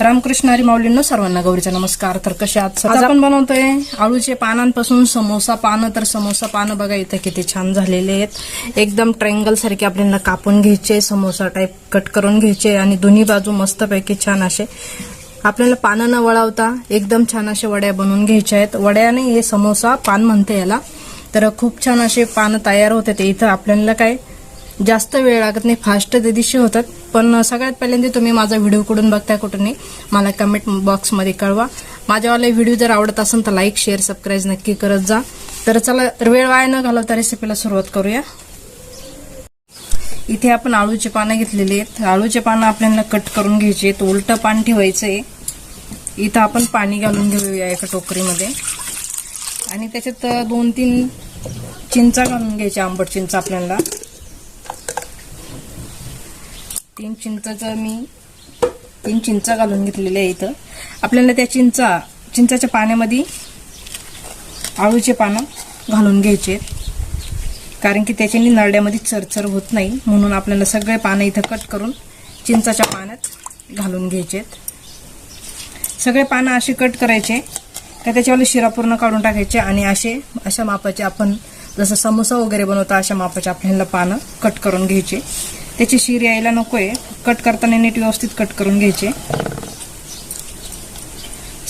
रामकृष्ण हरी माऊलींनो सर्वांना गौरीचा नमस्कार. तर कसे? आज आपण बनवतोय. आळूचे पानांपासून समोसा पानं तर समोसा पानं बघा इथे किती छान झालेले आहेत. एकदम ट्रँगल सारखे आपल्याला कापून घ्यायचे समोसा टाईप कट करून घ्यायचे आणि दोन्ही बाजू मस्तपैकी छान असे आपल्याला पानं न वळवता एकदम छान असे वड्या बनवून घ्यायच्या आहेत. वड्याने हे समोसा पान म्हणते याला. तर खूप छान असे पानं तयार होते. ते इथं आपल्याला काय जास्त वेळ लागत नाही फास्ट ते दिवशी होतात. पण सगळ्यात पहिल्यांदा तुम्ही माझा व्हिडिओ कुठून बघताय कुठून नाही मला कमेंट बॉक्समध्ये कळवा. माझ्यावाला व्हिडिओ जर आवडत असेल तर लाईक शेअर सबस्क्राईब नक्की करत जा. तर चला वेळ वाया न घालवता रेसिपीला सुरुवात करूया. इथे आपण आळूचे पानं घेतलेले आहेत. आळूचे पानं आपल्याला कट करून घ्यायचे आहेत. उलटं पान ठेवायचं आहे. इथं आपण पाणी घालून घेऊया एका टोकरीमध्ये. आणि त्याच्यात दोन तीन चिंचा घालून घ्यायच्या आंबट चिंचा आपल्याला. तीन चिंचाचं मी तीन चिंचा घालून घेतलेल्या आहे इथं. आपल्याला त्या चिंचा चिंचाच्या पाण्यामध्ये आळूचे पानं घालून घ्यायचे कारण की त्याच्याने नरड्यामध्ये चरचर होत नाही. म्हणून आपल्याला सगळे पानं इथं कट करून चिंचाच्या पाण्यात घालून घ्यायचे सगळे पानं असे कट करायचे. का त्याच्यावाले शिरा पूर्ण काढून टाकायचे आणि असे अशा मापाचे आपण जसं समोसा वगैरे बनवतो अशा मापाचे आपल्याला पानं कट करून घ्यायचे. त्याची शीर यायला नको आहे कट करताना नीट व्यवस्थित कट करून घ्यायचे.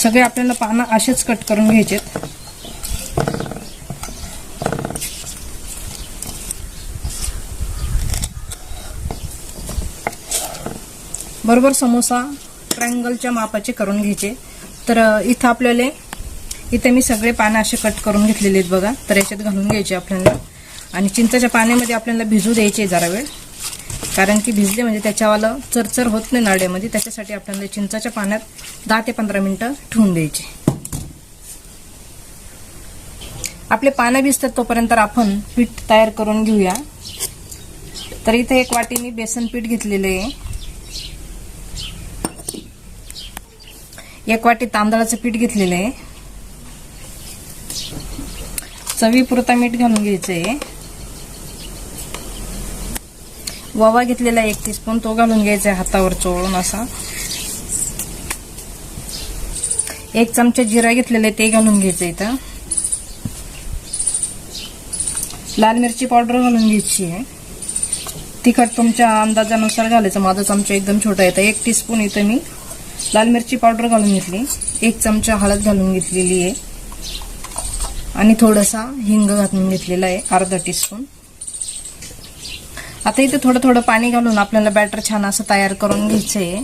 सगळे आपल्याला पानं असेच कट करून घ्यायचे बरोबर समोसा ट्रँगलच्या मापाचे करून घ्यायचे. तर इथं आपल्याला इथे मी सगळे पानं असे कट करून घेतलेले आहेत बघा. तर याच्यात घालून घ्यायचे आपल्याला. आणि चिंचाच्या पाण्यामध्ये आपल्याला भिजू द्यायचे जरा वेळ. कारण की भिजले म्हणजे त्याच्यावालं चरचर होत नाही नाड्यामध्ये त्याच्यासाठी आपल्याला चिंचाच्या पाण्यात दहा ते पंधरा मिनिटं ठेवून द्यायचे. आपले पानं भिजतात तोपर्यंत आपण पीठ तयार करून घेऊया. तर इथे एक वाटी मी बेसन पीठ घेतलेलं आहे. एक वाटी तांदळाचं पीठ घेतलेलं आहे. चवीपुरता मीठ घालून घ्यायचं आहे. ववा घेतलेला आहे एक टीस्पून तो घालून घ्यायचा आहे हातावर चोळून असा. एक चमचा जिरा घेतलेला आहे ते घालून घ्यायचं इथं. लाल मिरची पावडर घालून घ्यायची आहे. तिखट तुमच्या अंदाजानुसार घालायचं. माझा चमचा एकदम छोटा येतं एक टीस्पून इथं मी लाल मिरची पावडर घालून घेतली. एक चमचा हळद घालून घेतलेली आहे. आणि थोडासा हिंग घालून घेतलेला आहे अर्धा टीस्पून आता इथे थोडं थोडं पाणी घालून आपल्याला बॅटर छान असं तयार करून घ्यायचं आहे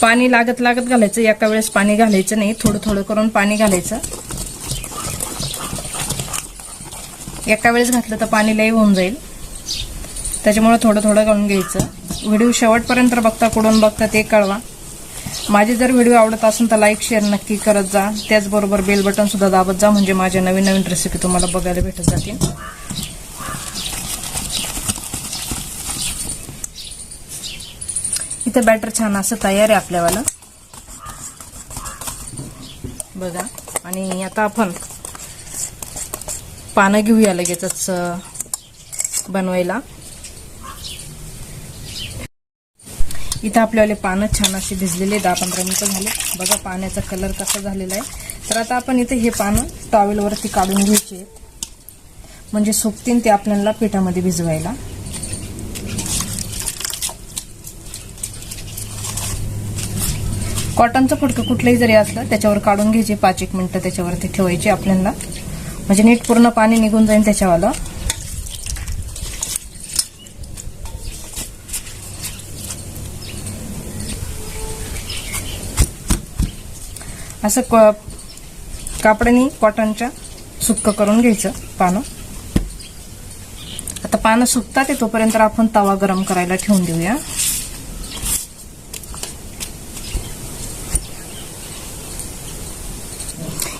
पाणी लागत लागत घालायचं एका वेळेस पाणी घालायचं नाही थोडं थोडं करून पाणी घालायचं. एका वेळेस घातलं तर पाणी लई होऊन जाईल. त्याच्यामुळे थोडं थोडं घालून घ्यायचं. व्हिडिओ शेवटपर्यंत बघता कुठून बघता ते कळवा. माझे जर व्हिडिओ आवडत असेल तर लाईक शेअर नक्की करत जा. त्याचबरोबर बेल बटन सुद्धा दाबत जा म्हणजे माझ्या नवीन नवीन रेसिपी तुम्हाला बघायला भेटत जातील. इथं बॅटर छान असं तयार आहे आपल्यावालं. बघा आणि आता आपण पानं घेऊया लगेचच बनवायला. इथं आपल्याला पानं छान अशी भिजलेले दहा पंधरा मिनिटं झाले. बघा पाण्याचा कलर कसा झालेला आहे. तर आता आपण इथे हे पानं टॉवेलवरती काढून घ्यायचे म्हणजे सुकतील ते आपल्याला पिठामध्ये भिजवायला. कॉटनचं फडकं कुठलंही जरी असलं त्याच्यावर काढून घ्यायचे पाच एक मिनिटं त्याच्यावरती ठेवायची आपल्याला म्हणजे नीट पूर्ण पाणी निघून जाईल त्याच्यावालं. असं क- कापडाने कॉटनच्या सुक्क करून घ्यायचं पानं. आता पानं सुकतात तोपर्यंत आपण तवा गरम करायला ठेवून देऊया.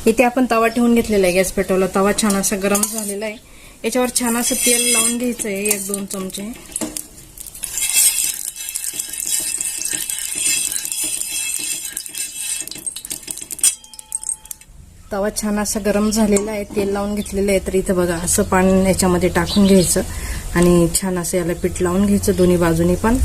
इथे आपण तवा ठेवून घेतलेला आहे गॅस पेटवला. तवा छान असा गरम झालेला आहे. याच्यावर छान असं तेल लावून घ्यायचं आहे एक दोन चमचे. तवा छान असा गरम झालेला आहे तेल लावून घेतलेलं आहे. तर इथं बघा असं पाणी याच्यामध्ये टाकून घ्यायचं. आणि छान असं याला पीठ लावून घ्यायचं दोन्ही बाजूनी पण.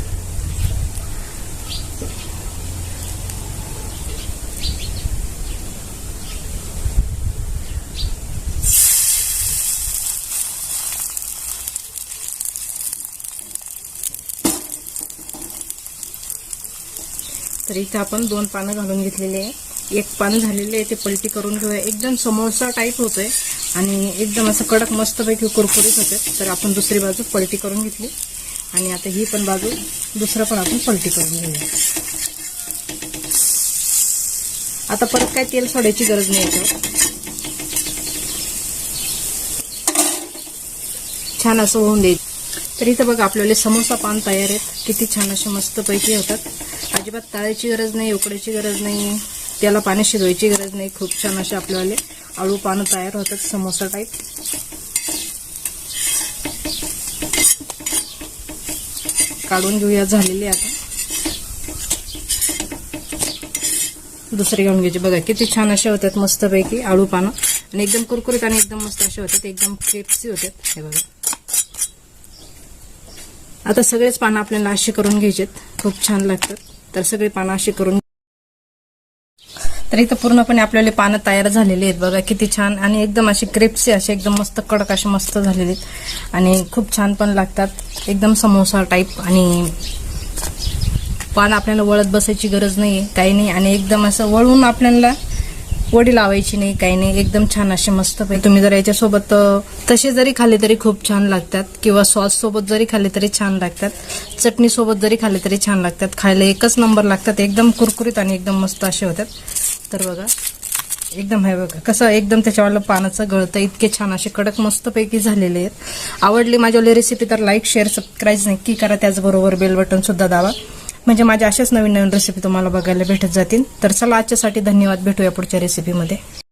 तर इथे आपण दोन पानं घालून घेतलेले आहे. एक पान झालेले आहे ते पलटी करून घेऊया. एकदम समोसा टाईप होतोय आणि एकदम असं कडक मस्तपैकी कुरकुरीत होते तर आपण दुसरी बाजू पलटी करून घेतली. आणि आता ही पण बाजू दुसरं पण आपण पलटी करून घेऊया. आता परत काय तेल सोडायची गरज नाही याच्यावर. छान असं होऊन देईल तर इथं बघा आपल्याला समोसा पान तयार आहेत. किती छान असे मस्तपैकी होतात. अजिबात तळायची गरज नाही उकडायची गरज नाही त्याला पाणी शिजवायची गरज नाही. खूप छान असे आपल्यावाले आळू पानं तयार होतात समोसा टाईप काढून घेऊया झालेली आता. दुसरी घेऊन घ्यायची. बघा किती छान असे होतात मस्तपैकी आळू पानं. आणि एकदम कुरकुरीत आणि एकदम मस्त असे होतात एकदम क्रिप्सी होतात. हे बघा. आता सगळेच पानं आपल्याला अशी करून घ्यायचेत. खूप छान लागतात. तर सगळी पानं अशी करून तर इथं पूर्णपणे आपल्याला पानं तयार झालेली आहेत बघा किती छान. आणि एकदम अशी क्रिप्सी असे एकदम मस्त कडक असे मस्त झालेले आहेत. आणि खूप छान पण लागतात. एकदम समोसा टाईप आणि पान आपल्याला वळत बसायची गरज नाही काही नाही. आणि एकदम असं वळून आपल्याला वडी लावायची नाही काही नाही. एकदम छान असे मस्त पैकी. तुम्ही जर याच्यासोबत तसे जरी खाल्ले तरी खूप छान लागतात. किंवा सॉस सोबत जरी खाल्ले तरी छान लागतात. चटणी सोबत जरी खाल्ले तरी छान लागतात. खायला एकच नंबर लागतात. एकदम कुरकुरीत आणि एकदम मस्त असे होतात. तर बघा एकदम हे बघा कसं एकदम त्याच्यावरलं पानाचं गळतं इतके छान असे कडक मस्तपैकी झालेले आहेत. आवडली माझ्यावाली रेसिपी तर लाईक शेअर सबस्क्राईब नक्की करा. त्याचबरोबर बेल बटन सुद्धा म्हणजे माझ्या अशाच नवीन नवीन रेसिपी तुम्हाला बघायला भेटत जातील. तर चला आजच्यासाठी धन्यवाद. भेटूया पुढच्या रेसिपीमध्ये